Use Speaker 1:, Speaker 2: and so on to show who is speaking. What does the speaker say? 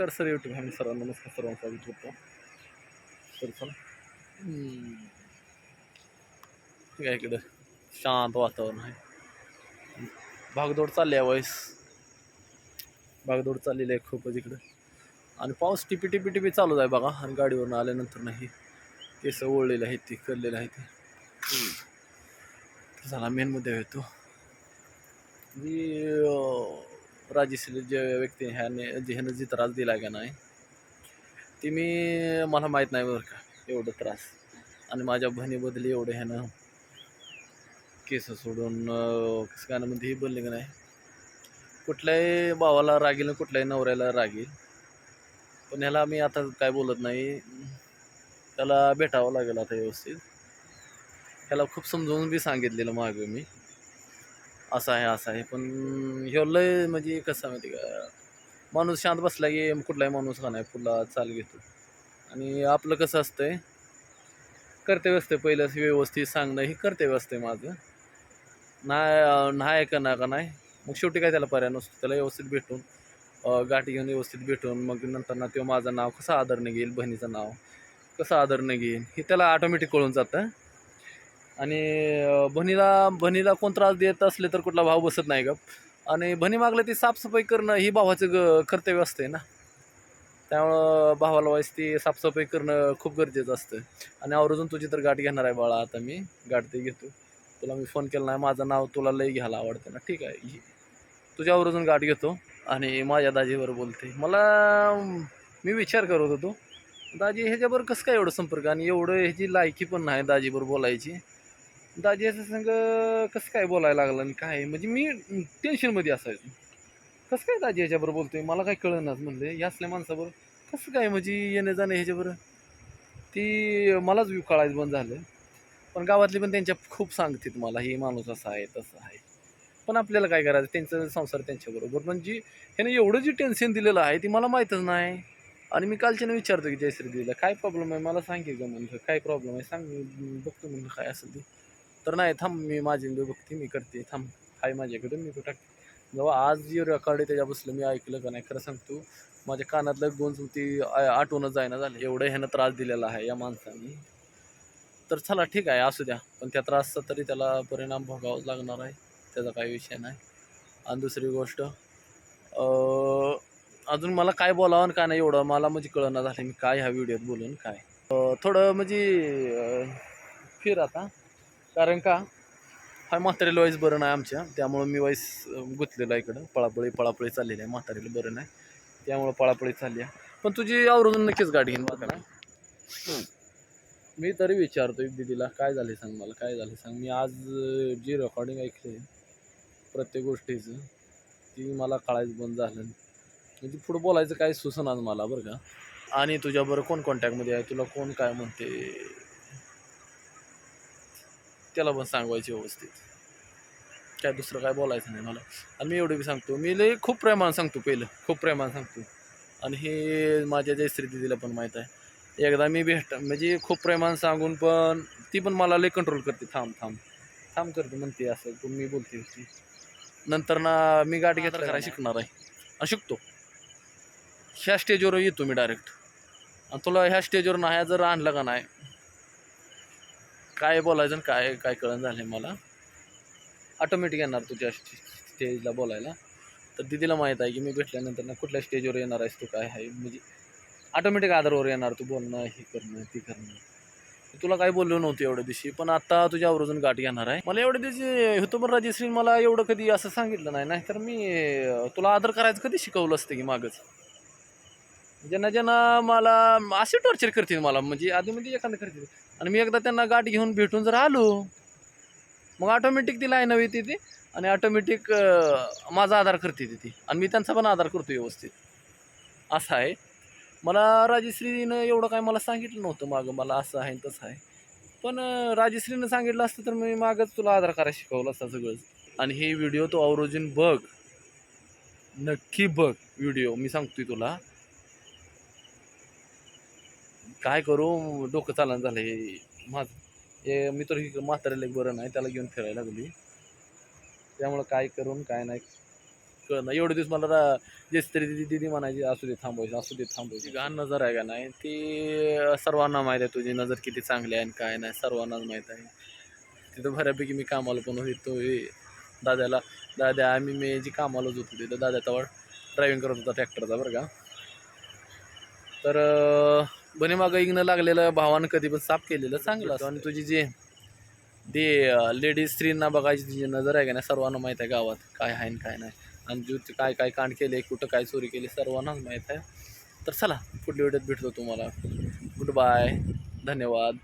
Speaker 1: नमस्कार sir YouTube आम्ही सर्वांना नमस्कार सर्वांचा विचारतो सर चला. इकडं. शांत वातावरण आहे. भागदौड चालली आहे वयस भागदौड चाललेली आहे खूपच इकडं. आणि पाऊस टिपी टिपी टिपी चालूच आहे बघा. आणि गाडीवरून आल्यानंतर नाही. केस ओळलेले आहेत ते करलेलं आहे ते. झाला मेन मध्ये येतो मी राजेश्री जे व्यक्ती ह्याने जे ह्यानं जी त्रास दिला का नाही ती मी मला माहीत नाही बरं का एवढं त्रास. आणि माझ्या बहिणीबद्दल एवढं ह्यानं केस सोडून अं, कसं गाण्यामध्ये ही बोलले का नाही? कुठल्याही भावाला रागेल कुठल्याही नवऱ्याला रागेल. पण ह्याला मी आता काय बोलत नाही. त्याला भेटावं लागेल आता व्यवस्थित. ह्याला खूप समजावून बी सांगितलेलं मागं मी. असं आहे असं आहे. पण ह्यो लय म्हणजे कसं माहिती का? माणूस शांत बसला की कुठलाही माणूस का नाही पुढला चाल घेतो. आणि आपलं कसं असतंय कर्तव्य असतं पहिलं व्यवस्थित सांगणं हे कर्तव्य असतं माझं. नाही नाही का ना का नाही? मग शेवटी काय त्याला पर्याय नसतो. त्याला व्यवस्थित भेटून गाठी घेऊन व्यवस्थित भेटून मग नंतर ना तो माझं नाव कसं आदरणे घेईल बहिणीचं नाव कसं आदरणे घेईल हे त्याला ऑटोमॅटिक कळून जातं. आणि भणीला भणीला कोण त्रास देत असले तर कुठला भाव बसत नाही का आणि भणी मागलं ती साफसफाई करणं ही भावाचं ग कर्तव्य असते ना. त्यामुळं भावाला वाईस ती साफसफाई करणं खूप गरजेचं असतं आणि आवर्जून तुझी तर गाठ घेणार आहे बाळा आता मी. गाठ ते घेतो. तुला मी फोन केला नाही. माझं नाव तुला लई घ्यायला आवडतं ना. ठीक आहे. तुझ्या आवर्जून गाठ घेतो आणि माझ्या दाजीवर बोलते. मला मी विचार करत होतो. दाजी ह्याच्याबरोबर कसं काय एवढं संपर्क? आणि एवढं ह्याची लायकी पण नाही दाजीवर बोलायची. दाजी असं संग कसं काय बोलायला लागलं आणि काय? म्हणजे मी टेन्शनमध्ये असायचो. कसं काय दाजी याच्याबरोबर बोलतोय? मला काय कळणार म्हणले. या असल्या माणसाबरोबर कसं काय म्हणजे येणं जाणं ह्याच्याबरोबर? ती मलाच व्यू कळायचं बंद झालं. पण गावातली पण त्यांच्या खूप सांगतात मला ही माणूस असा आहे तसं आहे. पण आपल्याला काय करायचं? त्यांचा संसार त्यांच्याबरोबर. पण जी ह्याने एवढं जी टेन्शन दिलेलं आहे ती मला माहीतच नाही. आणि मी कालच्यानं विचारतो की जयश्री दिला काय प्रॉब्लेम आहे? मला सांगेल का म्हणलं. काय प्रॉब्लेम आहे? सांग बघतो म्हणलं काय असेल ते. तर नाही थांब मी माझी मी बघते मी करते. थांब आहे माझ्याकडे मी तो टाकते जेव्हा आज जे रेकॉर्ड आहे त्याच्या बसलं मी ऐकलं का नाही खरं सांगतो माझ्या कानातलं गोंज ती आठवणच जायना झालं. एवढं ह्यानं त्रास दिलेला आहे या माणसाने. तर चला ठीक आहे असू द्या. पण त्या त्रासचा तरी त्याला परिणाम भोगावाच लागणार आहे त्याचा काही विषय नाही. आणि दुसरी गोष्ट अजून मला काय बोलावं आणि काय नाही एवढं मला म्हणजे कळना झालं मी काय ह्या व्हिडिओत बोलून काय. थोडं म्हणजे फिर आता. कारण का? हा म्हातारीला वाईस बरं नाही आमच्या. त्यामुळं मी वाईस गुंतलेलो आहे इकडं. पळापळी पळापळी चाललेली आहे. म्हातारीला बरं नाही. त्यामुळं पळापळी चालली आहे. पण तुझी आवरून नक्कीच गाडी घेऊन बघा मी तरी विचारतोय दिदीला काय झाले सांग मला काय झाले सांग. मी आज जी रेकॉर्डिंग ऐकली प्रत्येक गोष्टीचं ती मला कळायचं बंद झालं म्हणजे पुढं बोलायचं काय सुचनाच मला बरं का. आणि तुझ्याबरोबर कोण कॉन्टॅक्टमध्ये आहे? तुला कोण काय म्हणते? त्याला पण सांगवायचे व्यवस्थित. काय दुसरं काय बोलायचं नाही मला. आणि मी एवढं बी सांगतो. मी लई खूप प्रेमानं सांगतो पहिलं. खूप प्रेमानं सांगतो. आणि हे माझ्या जयश्री दिदीला पण माहीत आहे. एकदा मी भेट म्हणजे खूप प्रेमानं सांगून पण ती पण मला लई कंट्रोल करते. थांब थांब. थांब करते म्हणते असं. तू मी बोलते होती. नंतर ना मी गाडी घेतला करायला शिकणार आहे. आणि शिकतो. ह्या स्टेजवर येतो मी डायरेक्ट आणि तुला ह्या स्टेजवर नाही जर आणलं का नाही काय बोलायचं आणि काय काय कळण झालं मला. ऑटोमॅटिक येणार तुझ्या स्टेजला बोलायला. तर दिदीला माहीत आहे की मी भेटल्यानंतर ना कुठल्या स्टेजवर येणार आहेस तू काय आहे? म्हणजे ऑटोमॅटिक आधारवर येणार तू बोलणं हे करणं ते करणं. तुला काय बोललो नव्हतं एवढ्या दिवशी पण आता तुझ्या आवर्जून गाठ घेणार आहे. मला एवढ्या दिवशी होतो पण मला एवढं कधी असं सांगितलं नाही. नाहीतर मी तुला आदर करायचं कधी शिकवलं असतं की मागच? ज्यांना ज्यांना मला असे टॉर्चर करतील मला. म्हणजे आधी म्हणजे एखादं करतील. आणि मी एकदा त्यांना गाठ घेऊन भेटून जर आलो मग ऑटोमॅटिक ती लाईन हवी ती आणि ऑटोमॅटिक माझा आधार करते ती ती. आणि मी त्यांचा पण आधार करतो व्यवस्थित. असं आहे. मला राजश्रीनं एवढं काय मला सांगितलं नव्हतं मागं. मला असं आहे तसं आहे. पण राजश्रीनं सांगितलं असतं तर मी मागंच तुला आधार करायला शिकवलं असतं सगळंच आणि हे व्हिडिओ तो आवरोजून बघ. नक्की बघ व्हिडिओ मी सांगतोय तुला. काय करू? डोकं चालन झालं हे माझं हे मित्र ही म्हाताऱ्याला एक बरं नाही त्याला घेऊन फिरायला लागली त्यामुळं काय करून काय नाही कळणं एवढे दिवस मला जे तरी दिदी दिदी म्हणायची असू दे थांबवायची असू दे थांबवायची. घाण नजर आहे का नाही ती सर्वांना माहीत आहे तुझी नजर किती चांगली आहे आणि काय नाही सर्वांनाच माहीत आहे. तिथं बऱ्यापैकी मी कामाला पण होतो हे दाद्याला दाद्या आम्ही मी जी कामालाच होतो तिथं दाद्या तवड ड्रायव्हिंग करत होता ट्रॅक्टरचा बरं का. तर अं, बने मागं इग्न लागलेलं भावानं कधी पण साफ केलेलं चांगलं असतं. आणि तुझी जी ते लेडीज स्त्रींना बघायची तुझी नजर आहे का नाही? सर्वांना माहीत आहे गावात काय आहे आणि काय नाही. आणि जू ते काय काय कांड केले कुठं काय चोरी केली सर्वांनाच माहीत आहे. तर चला पुढल्या व्हिडिओत भेटतो तुम्हाला. गुड बाय धन्यवाद.